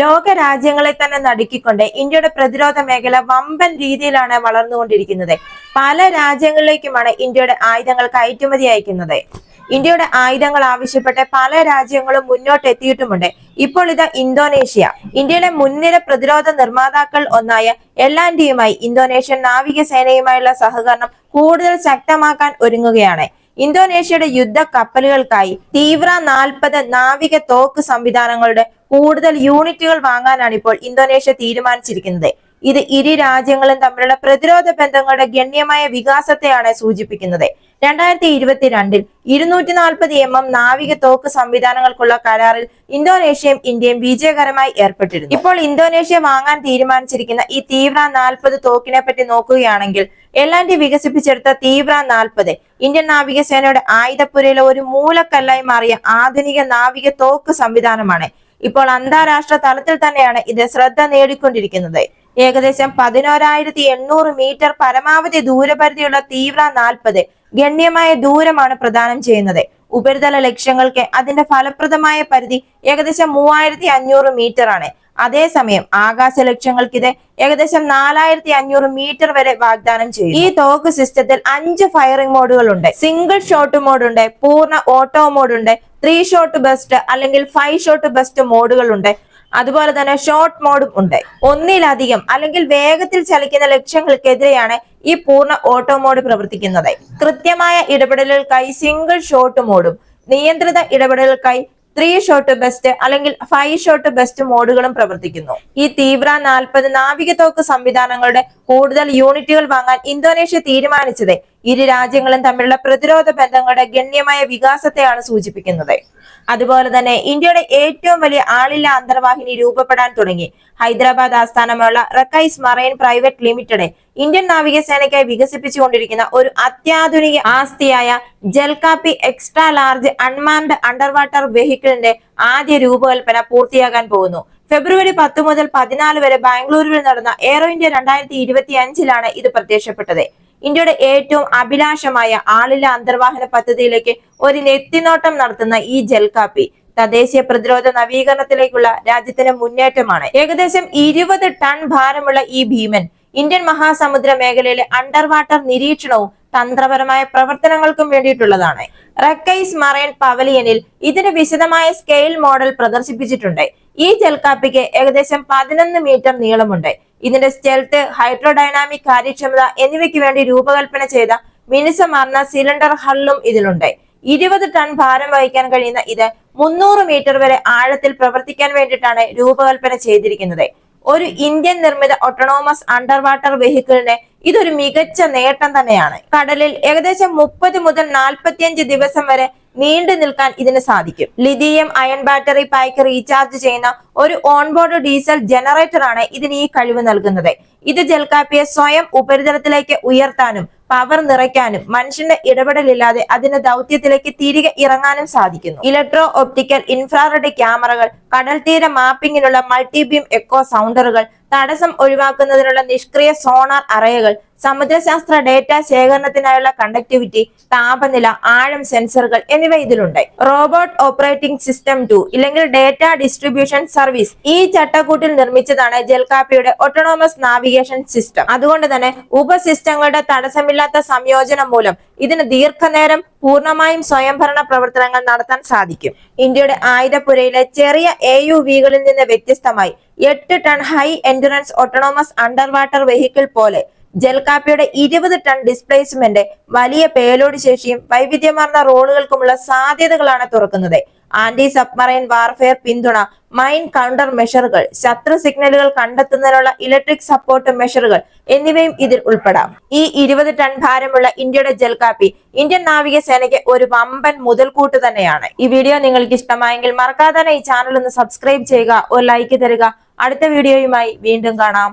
ലോക രാജ്യങ്ങളെ തന്നെ നടുക്കിക്കൊണ്ട് ഇന്ത്യയുടെ പ്രതിരോധ മേഖല വമ്പൻ രീതിയിലാണ് വളർന്നുകൊണ്ടിരിക്കുന്നത്. പല രാജ്യങ്ങളിലേക്കുമാണ് ഇന്ത്യയുടെ ആയുധങ്ങൾ കയറ്റുമതി അയക്കുന്നത്. ഇന്ത്യയുടെ ആയുധങ്ങൾ ആവശ്യപ്പെട്ട് പല രാജ്യങ്ങളും മുന്നോട്ട് എത്തിയിട്ടുമുണ്ട് ഇപ്പോൾ ഇത് ഇന്തോനേഷ്യ. ഇന്ത്യയുടെ മുൻനിര പ്രതിരോധ നിർമ്മാതാക്കൾ ഒന്നായ എല്ലാൻഡിയുമായി ഇന്തോനേഷ്യൻ നാവികസേനയുമായുള്ള സഹകരണം കൂടുതൽ ശക്തമാക്കാൻ ഒരുങ്ങുകയാണ്. ഇന്തോനേഷ്യയുടെ യുദ്ധ കപ്പലുകൾക്കായി തീവ്ര നാൽപ്പത് നാവിക തോക്ക് സംവിധാനങ്ങളുടെ കൂടുതൽ യൂണിറ്റുകൾ വാങ്ങാനാണ് ഇപ്പോൾ ഇന്തോനേഷ്യ തീരുമാനിച്ചിരിക്കുന്നത്. ഇത് ഇരു രാജ്യങ്ങളും തമ്മിലുള്ള പ്രതിരോധ ബന്ധങ്ങളുടെ ഗണ്യമായ വികാസത്തെയാണ് സൂചിപ്പിക്കുന്നത്. രണ്ടായിരത്തി ഇരുപത്തിരണ്ടിൽ ഇരുന്നൂറ്റി നാൽപ്പത് എം എം നാവിക തോക്ക് സംവിധാനങ്ങൾക്കുള്ള കരാറിൽ ഇന്തോനേഷ്യയും ഇന്ത്യയും വിജയകരമായി ഏർപ്പെട്ടിരുന്നു. ഇപ്പോൾ ഇന്തോനേഷ്യ വാങ്ങാൻ തീരുമാനിച്ചിരിക്കുന്ന ഈ തീവ്ര നാൽപ്പത് തോക്കിനെ പറ്റി നോക്കുകയാണെങ്കിൽ എല്ലാൻഡി വികസിപ്പിച്ചെടുത്ത തീവ്ര നാൽപ്പത് ഇന്ത്യൻ നാവികസേനയുടെ ആയുധപ്പുരയിലെ ഒരു മൂലക്കല്ലായി മാറിയ ആധുനിക നാവിക തോക്ക് സംവിധാനമാണ്. ഇപ്പോൾ അന്താരാഷ്ട്ര തലത്തിൽ തന്നെയാണ് ഇത് ശ്രദ്ധ നേടിക്കൊണ്ടിരിക്കുന്നത്. ഏകദേശം പതിനോരായിരത്തി എണ്ണൂറ് മീറ്റർ പരമാവധി ദൂരപരിധിയുള്ള തീവ്ര നാൽപ്പത് ഗണ്യമായ ദൂരമാണ് പ്രദാനം ചെയ്യുന്നത്. ഉപരിതല ലക്ഷ്യങ്ങൾക്ക് അതിന്റെ ഫലപ്രദമായ പരിധി ഏകദേശം മൂവായിരത്തി അഞ്ഞൂറ് മീറ്റർ ആണ്. അതേസമയം ആകാശ ലക്ഷ്യങ്ങൾക്ക് ഇത് ഏകദേശം നാലായിരത്തി അഞ്ഞൂറ് മീറ്റർ വരെ വാഗ്ദാനം ചെയ്യും ഈ തോക്ക് സിസ്റ്റത്തിൽ അഞ്ച് ഫയറിംഗ് മോഡുകൾ ഉണ്ട് സിംഗിൾ ഷോട്ട് മോഡ് ഉണ്ട് പൂർണ ഓട്ടോ മോഡ് ഉണ്ട് ത്രീ ഷോട്ട് ബെസ്റ്റ് അല്ലെങ്കിൽ ഫൈവ് ഷോട്ട് ബെസ്റ്റ് മോഡുകൾ ഉണ്ട് അതുപോലെ തന്നെ ഷോർട്ട് മോഡും ഉണ്ട്. ഒന്നിലധികം അല്ലെങ്കിൽ വേഗത്തിൽ ചലിക്കുന്ന ലക്ഷ്യങ്ങൾക്കെതിരെയാണ് ഈ പൂർണ ഓട്ടോ മോഡ് പ്രവർത്തിക്കുന്നത്. കൃത്യമായ ഇടപെടലുകൾക്കായി സിംഗിൾ ഷോട്ട് മോഡും നിയന്ത്രിത ഇടപെടലുകൾക്കായി ത്രീ ഷോട്ട് ബെസ്റ്റ് അല്ലെങ്കിൽ ഫൈവ് ഷോട്ട് ബെസ്റ്റ് മോഡുകളും പ്രവർത്തിക്കുന്നു. ഈ തീവ്ര നാൽപ്പത് നാവിക തോക്ക് സംവിധാനങ്ങളുടെ കൂടുതൽ യൂണിറ്റുകൾ വാങ്ങാൻ ഇന്തോനേഷ്യ തീരുമാനിച്ചത് ഇരു രാജ്യങ്ങളും തമ്മിലുള്ള പ്രതിരോധ ബന്ധങ്ങളുടെ ഗണ്യമായ വികാസത്തെയാണ് സൂചിപ്പിക്കുന്നത്. അതുപോലെ തന്നെ ഇന്ത്യയുടെ ഏറ്റവും വലിയ ആളില്ല അന്തർവാഹിനി രൂപപ്പെടാൻ തുടങ്ങി. ഹൈദരാബാദ് ആസ്ഥാനമുള്ള റക്കൈസ് മറൈൻ പ്രൈവറ്റ് ലിമിറ്റഡ് ഇന്ത്യൻ നാവികസേനയ്ക്കായി വികസിപ്പിച്ചുകൊണ്ടിരിക്കുന്ന ഒരു അത്യാധുനിക ആസ്തിയായ Jalkapi extra large unmanned underwater വെഹിക്കിളിന്റെ ആദ്യ രൂപകൽപ്പന പൂർത്തിയാകാൻ പോകുന്നു. ഫെബ്രുവരി പത്ത് മുതൽ പതിനാല് വരെ ബാംഗ്ലൂരുവിൽ നടന്ന എയറോ ഇന്ത്യ രണ്ടായിരത്തി ഇരുപത്തി അഞ്ചിലാണ് ഇത് പ്രത്യക്ഷപ്പെട്ടത്. ഇന്ത്യയുടെ ഏറ്റവും അഭിലാഷമായ ആളില്ല അന്തർവാഹന പദ്ധതിയിലേക്ക് ഒരു നെത്തിനോട്ടം നടത്തുന്ന ഈ ജൽകാപ്പി തദ്ദേശീയ പ്രതിരോധ നവീകരണത്തിലേക്കുള്ള രാജ്യത്തിന്റെ മുന്നേറ്റമാണ്. ഏകദേശം ഇരുപത് ടൺ ഭാരമുള്ള ഈ ഭീമൻ ഇന്ത്യൻ മഹാസമുദ്ര മേഖലയിലെ അണ്ടർ വാട്ടർ നിരീക്ഷണവും തന്ത്രപരമായ പ്രവർത്തനങ്ങൾക്കും വേണ്ടിയിട്ടുള്ളതാണ്. റക്കൈസ് മറൈൻ പവലിയനിൽ ഇതിന് വിശദമായ സ്കെയിൽ മോഡൽ പ്രദർശിപ്പിച്ചിട്ടുണ്ട്. ഈ ജൽക്കാപ്പിക്ക് ഏകദേശം പതിനൊന്ന് മീറ്റർ നീളമുണ്ട്. ഇതിന്റെ സ്റ്റെൽത്ത് ഹൈഡ്രോഡൈനാമിക് കാര്യക്ഷമത എന്നിവയ്ക്ക് വേണ്ടി രൂപകൽപ്പന ചെയ്ത മിനുസമാർന്ന സിലിണ്ടർ ഹള്ളും ഇതിലുണ്ട്. ഇരുപത് ടൺ ഭാരം വഹിക്കാൻ കഴിയുന്ന ഇത് മുന്നൂറ് മീറ്റർ വരെ ആഴത്തിൽ പ്രവർത്തിക്കാൻ വേണ്ടിയിട്ടാണ് രൂപകൽപ്പന ചെയ്തിരിക്കുന്നത്. ഒരു ഇന്ത്യൻ നിർമ്മിത ഒട്ടോണോമസ് അണ്ടർ വാട്ടർ വെഹിക്കിളിന് ഇതൊരു മികച്ച നേട്ടം തന്നെയാണ്. കടലിൽ ഏകദേശം മുപ്പത് മുതൽ നാൽപ്പത്തിയഞ്ച് ദിവസം വരെ നീണ്ടു നിൽക്കാൻ ഇതിന് സാധിക്കും. Lithium ion battery pack recharge ചെയ്യുന്ന ഒരു ഓൺബോർഡ് ഡീസൽ ജനറേറ്റർ ആണ് ഇതിന് ഈ കഴിവ് നൽകുന്നത്. ഇത് ജൽക്കാപ്പിയെ സ്വയം ഉപരിതലത്തിലേക്ക് ഉയർത്താനും പവർ നിറയ്ക്കാനും മനുഷ്യന്റെ ഇടപെടലില്ലാതെ അതിന്റെ ദൗത്യത്തിലേക്ക് തിരികെ ഇറങ്ങാനും സാധിക്കുന്നു. ഇലക്ട്രോ ഒപ്റ്റിക്കൽ ഇൻഫ്രാറെഡ് ക്യാമറകൾ കടൽ തീര മാപ്പിങ്ങിനുള്ള മൾട്ടിബീം എക്കോ സൗണ്ടറുകൾ തടസ്സം ഒഴിവാക്കുന്നതിനുള്ള നിഷ്ക്രിയ സോണാർ അറയുകൾ സമുദ്രശാസ്ത്ര ഡേറ്റ ശേഖരണത്തിനായുള്ള കണ്ടക്ടിവിറ്റി താപനില ആഴം സെൻസറുകൾ എന്നിവ ഇതിലുണ്ട്. റോബോട്ട് ഓപ്പറേറ്റിംഗ് സിസ്റ്റം ടു ഇല്ലെങ്കിൽ ഡേറ്റ ഡിസ്ട്രിബ്യൂഷൻ സർവീസ്. ഈ ചട്ടക്കൂട്ടിൽ നിർമ്മിച്ചതാണ് ജൽകാപ്പിയുടെ ഓട്ടോണോമസ് നാവിഗേഷൻ സിസ്റ്റം. അതുകൊണ്ട് തന്നെ ഉപസിസ്റ്റങ്ങളുടെ തടസ്സമില്ലാത്ത സംയോജനം മൂലം ഇതിന് ദീർഘനേരം പൂർണമായും സ്വയംഭരണ പ്രവർത്തനങ്ങൾ നടത്താൻ സാധിക്കും. ഇന്ത്യയുടെ ആയുധപുരയിലെ ചെറിയ എ യു വികളിൽ നിന്ന് വ്യത്യസ്തമായി എട്ട് ton high endurance autonomous underwater vehicle പോലെ ജൽകാപ്പിയുടെ ഇരുപത് ടൺ ഡിസ്പ്ലേസ്മെന്റ് വലിയ പേലോഡ് ശേഷിയും വൈവിധ്യമാർന്ന റോളുകൾക്കുമുള്ള സാധ്യതകളാണ് തുറക്കുന്നത്. ആന്റി സബ്മറൈൻ വാർഫെയർ പിന്തുണ മൈൻ കൗണ്ടർ മെഷറുകൾ ശത്രു സിഗ്നലുകൾ കണ്ടെത്തുന്നതിനുള്ള ഇലക്ട്രിക് സപ്പോർട്ട് മെഷറുകൾ എന്നിവയും ഇതിൽ ഉൾപ്പെടാം. ഈ ഇരുപത് ടൺ ഭാരമുള്ള ഇന്ത്യയുടെ ജൽകാപ്പി ഇന്ത്യൻ നാവികസേനയ്ക്ക് ഒരു വമ്പൻ മുതൽക്കൂട്ട് തന്നെയാണ്. ഈ വീഡിയോ നിങ്ങൾക്ക് ഇഷ്ടമായെങ്കിൽ മറക്കാതെ ഈ ചാനൽ ഒന്ന് സബ്സ്ക്രൈബ് ചെയ്യുക ഒരു ലൈക്ക് തരിക. അടുത്ത വീഡിയോയുമായി വീണ്ടും കാണാം.